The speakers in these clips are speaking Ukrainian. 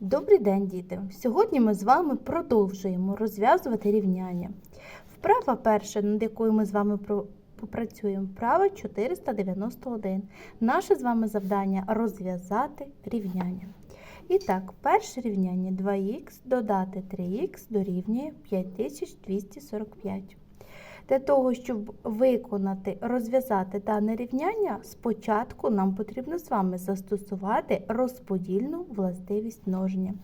Добрий день, діти! Сьогодні ми з вами продовжуємо розв'язувати рівняння. Вправа перша, над якою ми з вами попрацюємо, вправа 491. Наше з вами завдання розв'язати рівняння. І так, перше рівняння 2х додати 3х дорівнює 5245. Для того, щоб виконати, розв'язати дане рівняння, спочатку нам потрібно з вами застосувати розподільну властивість множення.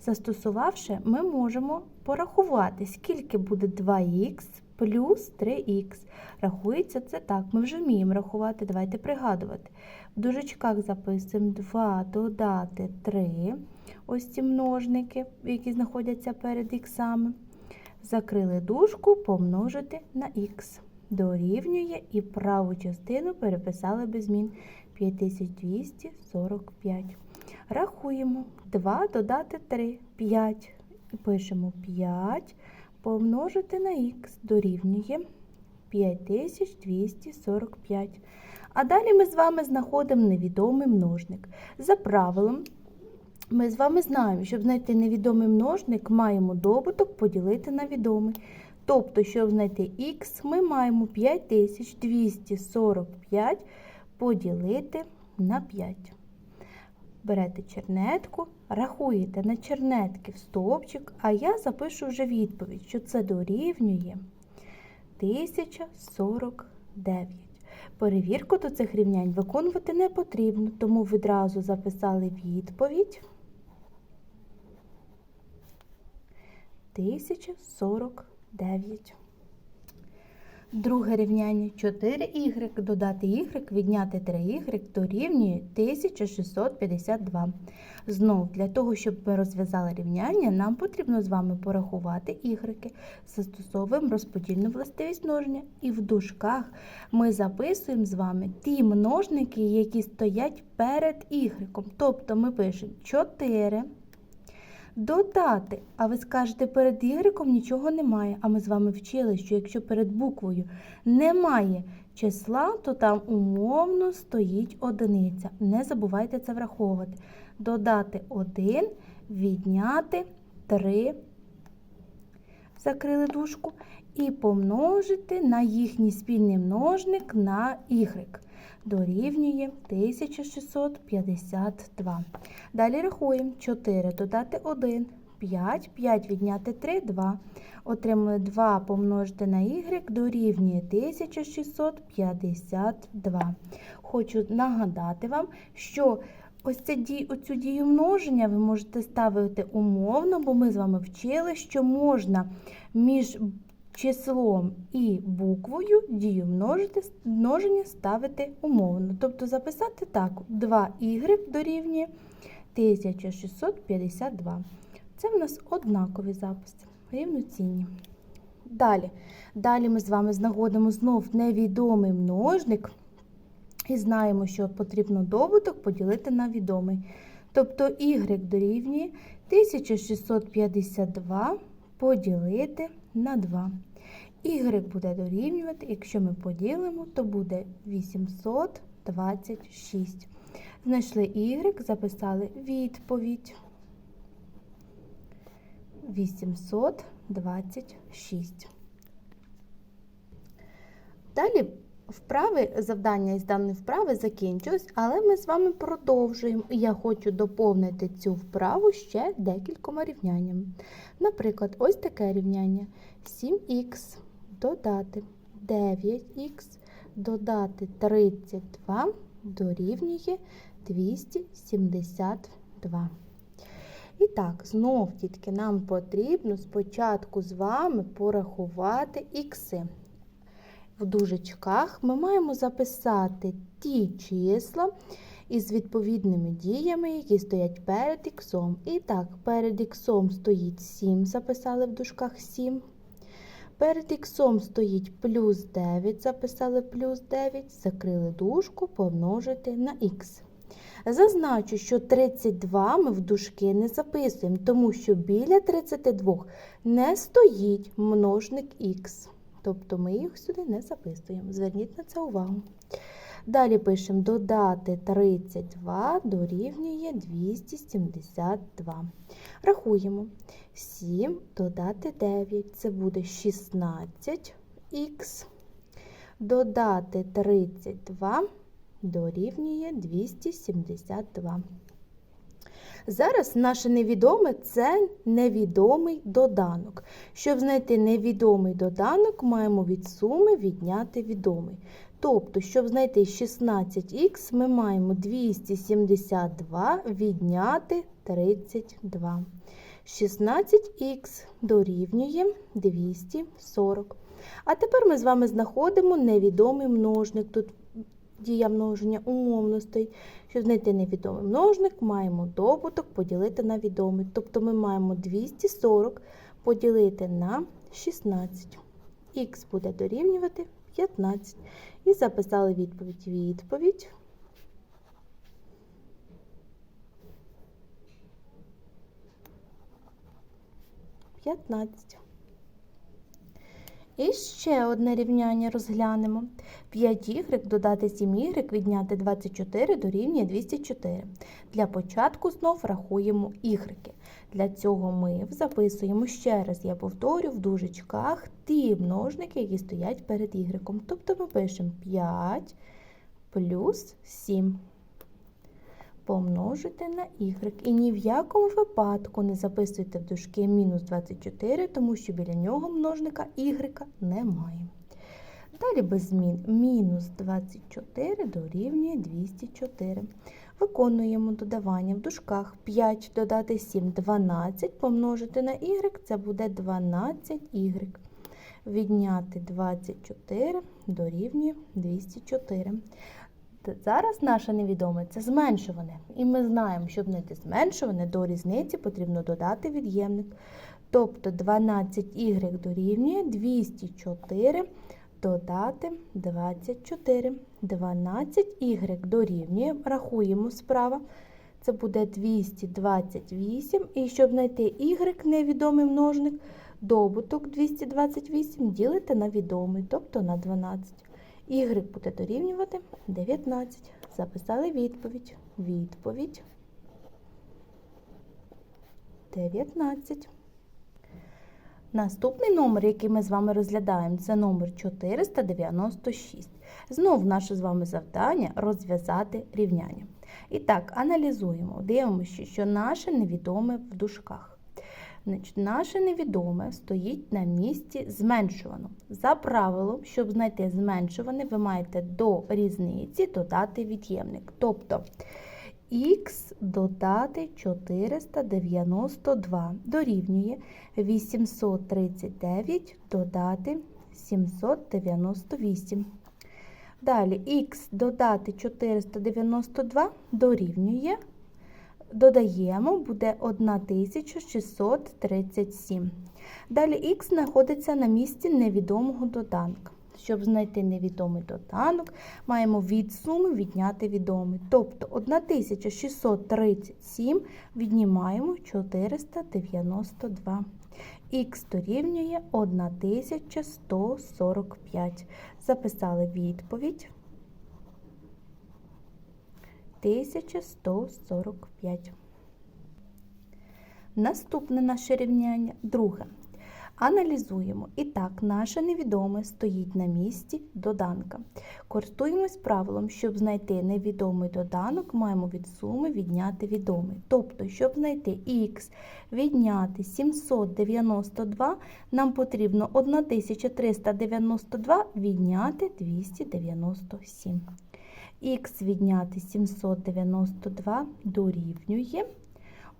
Застосувавши, ми можемо порахувати, скільки буде 2х плюс 3х. Рахується це так, ми вже вміємо рахувати, давайте пригадувати. В дужечках записуємо 2 додати 3, ось ці множники, які знаходяться перед іксами. Закрили дужку, помножити на х. Дорівнює і праву частину переписали без змін 5245. Rахуємо 2 додати 3 5. І пишемо 5 помножити на х дорівнює 5245. А далі ми з вами знаходимо невідомий множник. За правилом, ми з вами знаємо, щоб знайти невідомий множник, маємо добуток поділити на відомий. Тобто, щоб знайти х, ми маємо 5245 поділити на 5. Берете чернетку, рахуєте на чернетки в стовпчик, а я запишу вже відповідь, що це дорівнює 1049. Перевірку до цих рівнянь виконувати не потрібно, тому відразу записали відповідь 1049. Друге рівняння 4y додати y відняти 3y дорівнює 1652. Знов, для того, щоб ми розв'язали рівняння, нам потрібно з вами порахувати y. Застосовуємо розподільну властивість множення. І в дужках ми записуємо з вами ті множники, які стоять перед y. Тобто ми пишемо 4 Додати, а ви скажете, перед ігреком нічого немає. А ми з вами вчили, що якщо перед буквою немає числа, то там умовно стоїть одиниця. Не забувайте це враховувати. Додати 1, відняти 3, закрили дужку, і помножити на їхній спільний множник на y дорівнює 1652. Далі рахуємо 4 додати 1, 5, 5 відняти 3, 2. Отримали 2 помножити на y дорівнює 1652. Хочу нагадати вам, що ось ця ді, оцю дію множення ви можете ставити умовно, бо ми з вами вчили, що можна між числом і буквою дію множити, множення ставити умовно. Тобто записати так: 2y дорівнює 1652. Це в нас однакові записи, рівноцінні. Далі. Далі ми з вами знаходимо знов невідомий множник і знаємо, що потрібно добуток поділити на відомий. Тобто y дорівнює 1652 поділити на 2. Y буде дорівнювати, якщо ми поділимо, то буде 826. Знайшли y, записали відповідь 826. Далі вправи, завдання із даної вправи закінчилось, але ми з вами продовжуємо. Я хочу доповнити цю вправу ще декількома рівняннями. Наприклад, ось таке рівняння: 7х додати 9х додати 32 дорівнює 272. І так, знов, дітки, нам потрібно спочатку з вами порахувати ікси. В дужечках ми маємо записати ті числа із відповідними діями, які стоять перед іксом. І так, перед іксом стоїть 7, записали в дужках 7. Перед іксом стоїть плюс 9, записали плюс 9, закрили дужку, помножити на х. Зазначу, що 32 ми в дужки не записуємо, тому що біля 32 не стоїть множник х. Тобто ми їх сюди не записуємо. Зверніть на це увагу. Далі пишемо додати 32 дорівнює 272. Рахуємо. 7 додати 9. Це буде 16х. Додати 32 дорівнює 272. Зараз наше невідоме це невідомий доданок. Щоб знайти невідомий доданок, маємо від суми відняти відомий. Тобто, щоб знайти 16х, ми маємо 272 відняти 32. 16х дорівнює 240. А тепер ми з вами знаходимо невідомий множник. Тут дія множення умовно стоїть. Щоб знайти невідомий множник, маємо добуток поділити на відомий. Тобто ми маємо 240 поділити на 16. Х буде дорівнювати 15. І записали відповідь. Відповідь. П'ятнадцять. І ще одне рівняння розглянемо. 5y додати 7y відняти 24 дорівнює 204. Для початку знов рахуємо ігреки. Для цього ми записуємо ще раз, я повторю, в дужечках ті множники, які стоять перед ігреком. Тобто ми пишемо 5 плюс 7 помножити на y. І ні в якому випадку не записуйте в дужки мінус 24, тому що біля нього множника y немає. Далі без змін мінус 24 дорівнює 204. Виконуємо додавання в дужках 5 додати 7 12 помножити на y, це буде 12y. Відняти 24 дорівнює 204. Зараз наше невідоме це зменшуване. І ми знаємо, щоб знайти зменшуване, до різниці потрібно додати від'ємник. Тобто 12y дорівнює 204 додати 24. 12y дорівнює, рахуємо справа. Це буде 228. І щоб знайти y, невідомий множник, добуток 228 ділити на відомий, тобто на 12. Y буде дорівнювати 19. Записали відповідь. Відповідь 19. Наступний номер, який ми з вами розглядаємо, це номер 496. Знову наше з вами завдання розв'язати рівняння. І так, аналізуємо, дивимося, що наше невідоме в дужках. Значить, Наше невідоме стоїть на місці зменшувано. За правилом, щоб знайти зменшуване, ви маєте до різниці додати від'ємник. Тобто х додати 492 дорівнює 839 додати 798. Далі х додати 492 дорівнює додаємо, буде 1637. Далі х знаходиться на місці невідомого доданка. Щоб знайти невідомий доданок, маємо від суми відняти відомий. Тобто 1637 віднімаємо 492. Х дорівнює 1145. Записали відповідь. 1145. Наступне наше рівняння друге. Аналізуємо. І так, наше невідоме стоїть на місці доданка. Користуємось правилом, щоб знайти невідомий доданок, маємо від суми відняти відомий. Тобто, щоб знайти х відняти 792, нам потрібно 1392 відняти 297. Х відняти 792 дорівнює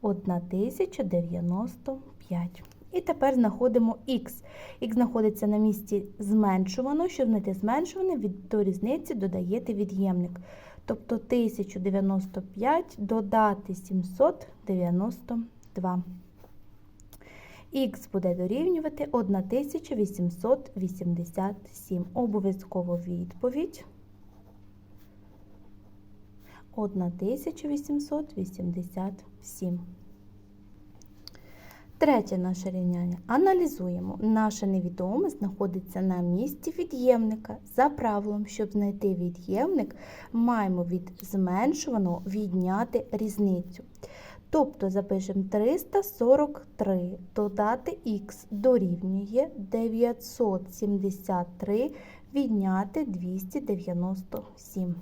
1095. І тепер знаходимо х. Х знаходиться на місці зменшувано. Щоб знайти зменшуване, від до різниці додаєте від'ємник. Тобто 1095 додати 792. Х буде дорівнювати 1887. Обов'язково відповідь. 1887. Третє наше рівняння. Аналізуємо. Наше невідоме знаходиться на місці від'ємника. За правилом, щоб знайти від'ємник, маємо від зменшуваного відняти різницю. Тобто запишемо 343 додати х дорівнює 973 відняти 297.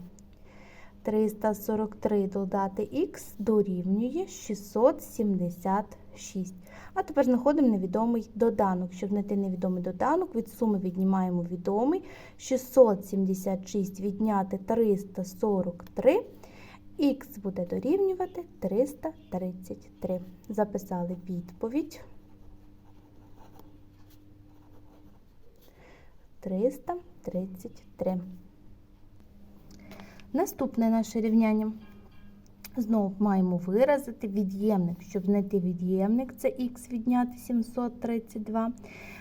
343 додати х дорівнює 676. А тепер знаходимо невідомий доданок. Щоб знайти невідомий доданок, від суми віднімаємо відомий 676 відняти 343. Х буде дорівнювати 333. Записали відповідь. 333. Наступне наше рівняння. Знову маємо виразити від'ємник. Щоб знайти від'ємник, це х відняти 732.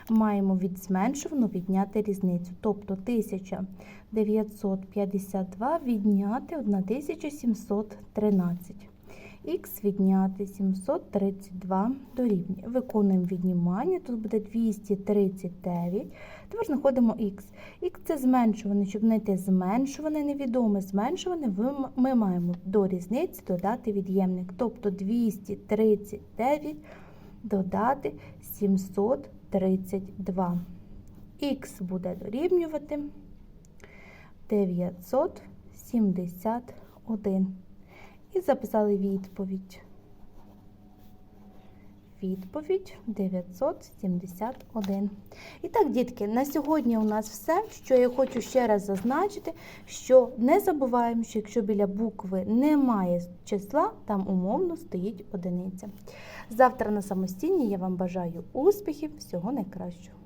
Маємо від зменшувану відняти різницю. Тобто 1952 відняти 1713. Х відняти 732 дорівнює. Виконуємо віднімання, тут буде 239. Тепер знаходимо х. Х це зменшуване, щоб знайти зменшуване, невідоме зменшуване, ми маємо до різниці додати від'ємник. Тобто 239 додати 732. Х буде дорівнювати 971. І записали відповідь. Відповідь 971. І так, дітки, на сьогодні у нас все. Що я хочу ще раз зазначити, що не забуваємо, що якщо біля букви немає числа, там умовно стоїть одиниця. Завтра на самостійні я вам бажаю успіхів, всього найкращого.